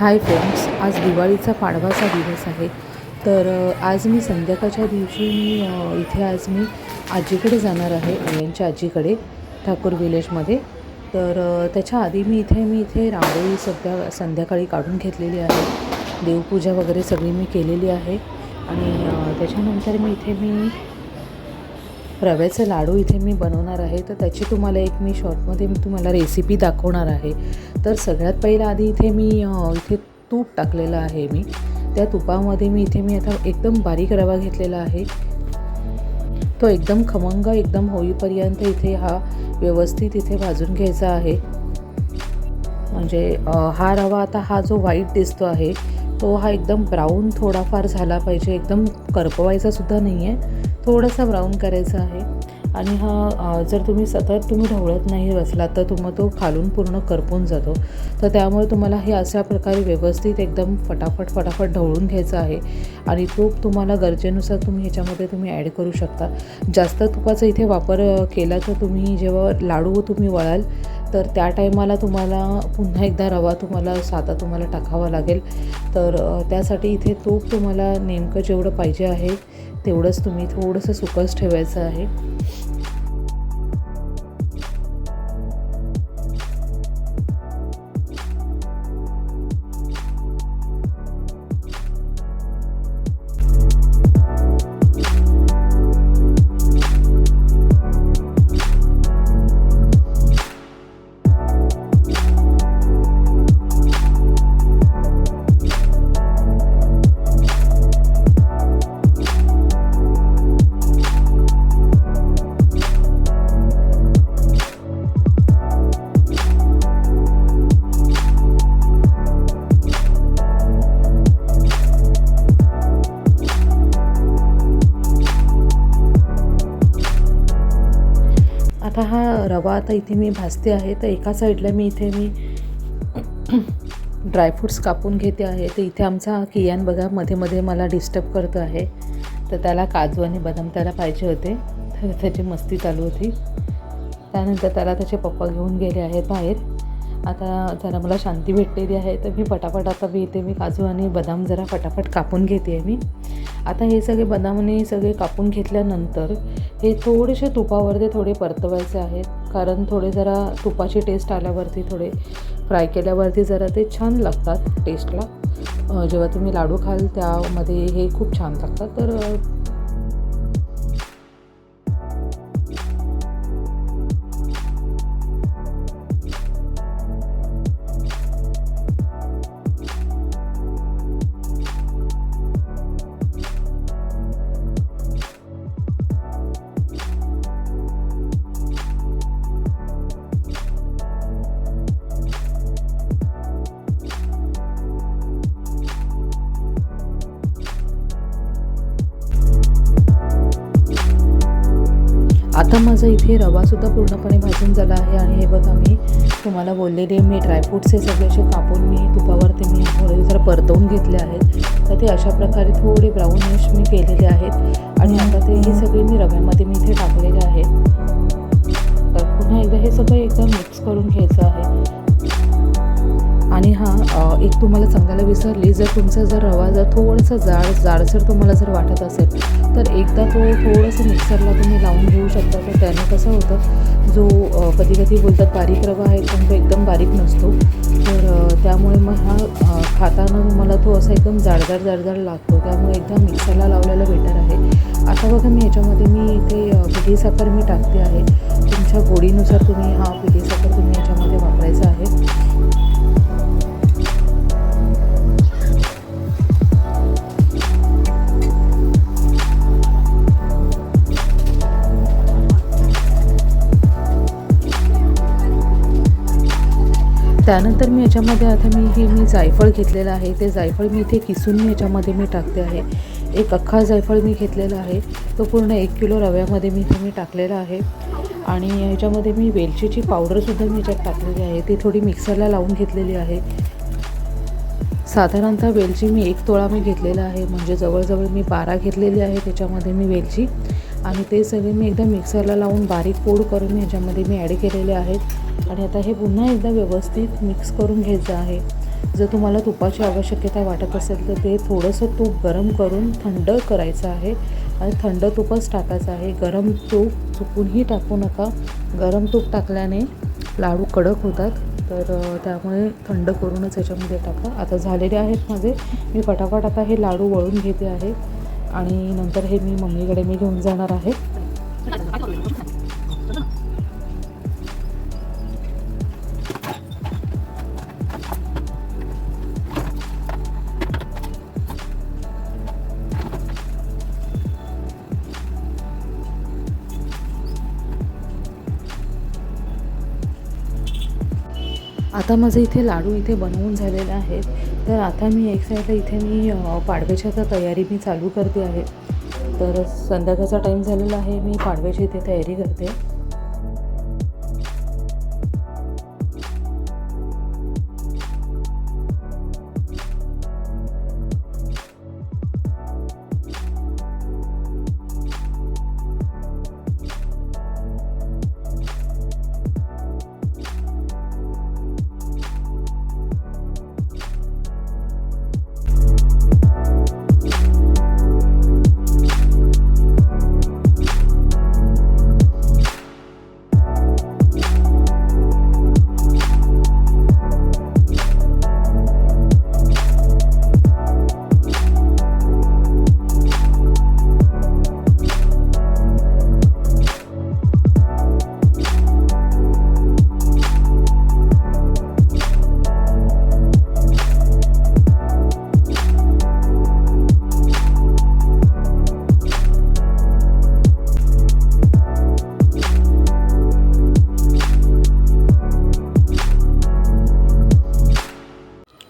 Hi friends आज दिवाळीचा पाडवाचा दिवस आहे. तर आज मी संध्याकाळच्या दिवशी मी इथे आज मी आजीकडे जाणार आहे यांच्या आजीकडे ठाकूर विलेजमध्ये. तर त्याच्या आधी मी इथे मी इथे रांगोळी सध्या संध्याकाळी काढून घेतलेली आहे. देवपूजा वगैरे सगळी मी केलेली आहे. आणि त्याच्यानंतर मी इथे मी रव्याचे लाडू इथे मी बनवणार आहे. तर त्याची तुम्हाला एक मी शॉर्टमध्ये मी तुम्हाला रेसिपी दाखवणार आहे. तर सगळ्यात पहिलं आधी इथे मी इथे तूप टाकलेलं आहे मी. त्या तुपामध्ये मी इथे मी आता एकदम बारीक रवा घेतलेला आहे. तो एकदम खमंग एकदम होईपर्यंत इथे हा व्यवस्थित इथे भाजून घ्यायचा आहे. म्हणजे हा रवा आता हा जो व्हाईट दिसतो आहे तो हा एकदम ब्राऊन थोडाफार झाला पाहिजे. एकदम करपवायचा सुद्धा नाही आहे थोडासा ब्राऊन करायचा आहे. आणि हा जर तुम्ही सतत तुम्ही ढवळत नाही बसला तर तुम्हाला तो खालून पूर्ण करपून जातो. तर त्यामुळे तुम्हाला हे अशा प्रकारे व्यवस्थित एकदम फटाफट फटाफट ढवळून घ्यायचं आहे. आणि तूप तुम्हाला गरजेनुसार तुम्ही ह्याच्यामध्ये तुम्ही ॲड करू शकता. जास्त तुपाचा इथे वापर केला तर तुम्ही जेव्हा लाडू तुम्ही वळाल तर त्या टायमाला तुम्हाला पुन्हा एकदा रवा तुम्हाला साधा तुम्हाला टाकावा लागेल. तर त्यासाठी इथे तूप तुम्हाला नेमकं जेवढं पाहिजे आहे तेवढंच तुम्ही थोडंसं सुकस ठेवायचं आहे. आता हा रवा आता इथे मी भाजते आहे तर एका साईडला मी इथे मी ड्रायफ्रूट्स कापून घेते आहे. तर इथे आमचा कियान बघा मध्ये मध्ये मला डिस्टर्ब करतो आहे. तर त्याला काजू आणि बदाम त्याला पाहिजे होते. तर त्याची मस्ती चालू होती. त्यानंतर त्याला त्याचे पप्पा घेऊन गेले आहेत बाहेर. आता जरा मला शांती भेटलेली आहे तर मी पटापट आता मी इथे मी काजू आणि बदाम जरा फटाफट कापून घेते आहे मी. आता हे सगळे बदामने सगळे कापून घेतल्यानंतर हे थोडेसे तुपावरती थोडे परतवायचे आहेत. कारण थोडे जरा तुपाची टेस्ट आल्यावरती थोडे फ्राय केल्यावरती जरा ते छान लागतात टेस्टला जेव्हा तुम्ही लाडू खाल त्यामध्ये हे खूप छान लागतात. तर आता माझा इथे रवासुद्धा पूर्णपणे भाजून झाला आहे आणि हे बघा मी तुम्हाला बोललेले मी ड्रायफ्रूट्स हे सगळे असे कापून मी तुपावरती मी थोडे जरा परतवून घेतले आहेत तर ते अशा प्रकारे थोडे ब्राऊनिश मी केलेले आहेत. आणि आता ते हे सगळे मी रव्यामध्ये मी इथे टाकलेले तुम्हाला सांगायला विसरली जर तुमचा जर रवा जर थोडंसं जाड जाडसर तुम्हाला जर वाटत असेल तर एकदा तो थोडंसं मिक्सरला तुम्ही लावून घेऊ शकता. तर त्याने कसं होतं जो कधी कधी बोलतात बारीक रवा आहे पण तो एकदम बारीक नसतो. तर त्यामुळे मग हा खाताना तुम्हाला तो असा एकदम जाडजाड जाडजाड लागतो. त्यामुळे एकदा मिक्सरला लावलेलं बेटर आहे. आता बघा मी याच्यामध्ये मी इथे पिठी साखर मी टाकते आहे. तुमच्या गोडीनुसार तुम्ही हा पिठी साखर तुम्ही त्यानंतर मी याच्यामध्ये आता मी हे मी जायफळ घेतलेलं आहे. ते जायफळ मी इथे किसून मी याच्यामध्ये मी टाकते आहे. एक अख्खा जायफळ मी घेतलेला आहे. तो पूर्ण एक किलो रव्यामध्ये मी इथे मी टाकलेला आहे. आणि ह्याच्यामध्ये मी वेलचीची पावडरसुद्धा मी याच्यात टाकलेली आहे. ती थोडी मिक्सरला लावून घेतलेली आहे. साधारणतः वेलची मी एक तोळा मी घेतलेला आहे. म्हणजे जवळजवळ मी बारा घेतलेली आहे त्याच्यामध्ये मी वेलची. आणि ते सगळे मी एकदा मिक्सरला लावून बारीक पोड करून ह्याच्यामध्ये मी ॲड केलेले आहेत. आणि आता हे पुन्हा एकदा व्यवस्थित मिक्स करून घ्यायचं आहे. जर तुम्हाला तुपाची आवश्यकता वाटत असेल तर ते थोडंसं तूप गरम करून थंड करायचं आहे. आणि थंड तुपच टाकायचं आहे. गरम तूप चुकूनही टाकू नका. गरम तूप टाकल्याने लाडू कडक होतात. तर त्यामुळे थंड करूनच याच्यामध्ये टाका. आता झालेले आहेत माझे. मी पटापट आता हे लाडू वळून घेते आहे. आणि नंतर हे मी मम्मीकडे मी घेऊन जाणार आहे. आता माझे इथे लाडू इथे बनवून झालेले आहेत. तर आता मी एक साईडला इथे मी अ, पाडव्याची आता तयारी मी चालू करते आहे. तर संध्याकाळचा टाईम झालेला आहे मी पाडव्याची इथे तयारी करते.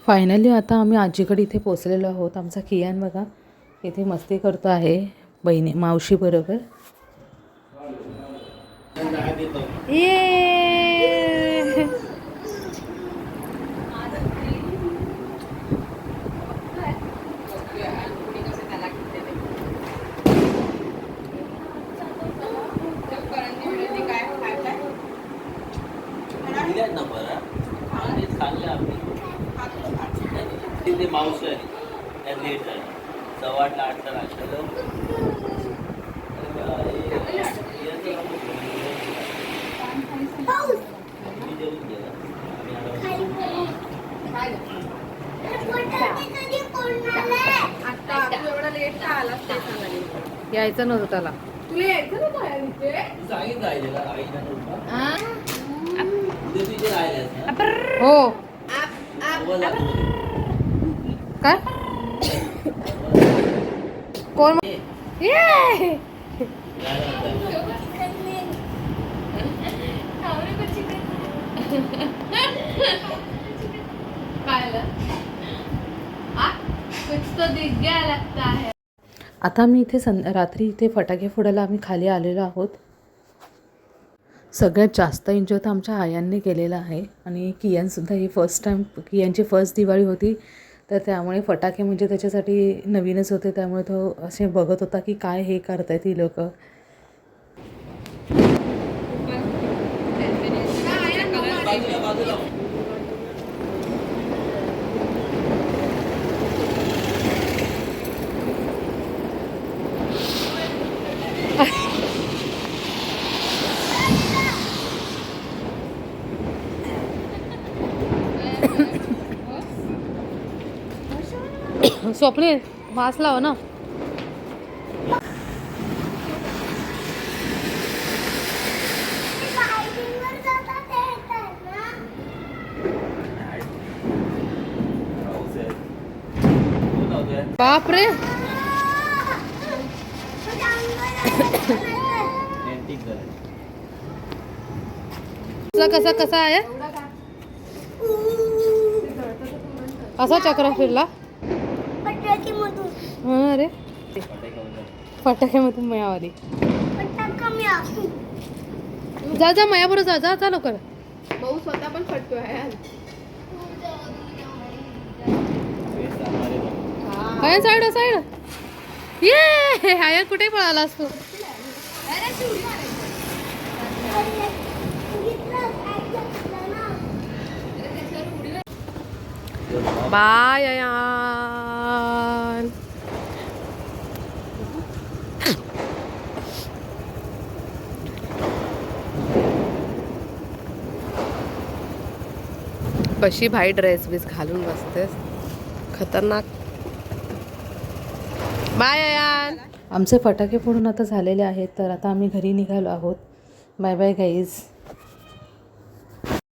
फायनली आता आम्ही आजीकडे इथे पोचलेलो आहोत. आमचा कियान बघा इथे मस्ती करतो आहे बहिणी मावशी बरोबर. ये तिथे मावशी आली त्या लेट झाली सव्वा आठला. यायचं नव्हतं त्याला. तू आईला आईला नव्हता. हो. काय? कोण? ये! आता मी इथे सं रात्री इथे फटाके फोडायला आम्ही खाली आलेलो आहोत. सगळ्यात जास्त एन्जॉय तर आमच्या आयांनी केलेला आहे आणि कियानसुद्धा ही फर्स्ट टाईम कियांची फर्स्ट दिवाळी होती. तर त्यामुळे फटाके म्हणजे त्याच्यासाठी नवीनच होते. त्यामुळे तो असे बघत होता की काय हे करतायत ही लोक. स्वप्नील मास लाव ना. बापरे. कसा कसा कसा आहे? असा चक्र फिरला. हा अरे. फटाक्यामधून मयावाली जा जा मयाबरोबर जा जा जा लवकर. भाऊ स्वतः पण फटतो आहे साईड साईड. ये हायर कुठे पळाला असतो. बाय कशी भाई ड्रेस बीस घालून बसतेस? खतरनाक. बाय अयान. आमचे फटाके फोडून आता झालेले आहेत तर आता आम्ही घरी निघालो आहोत. Bye bye guys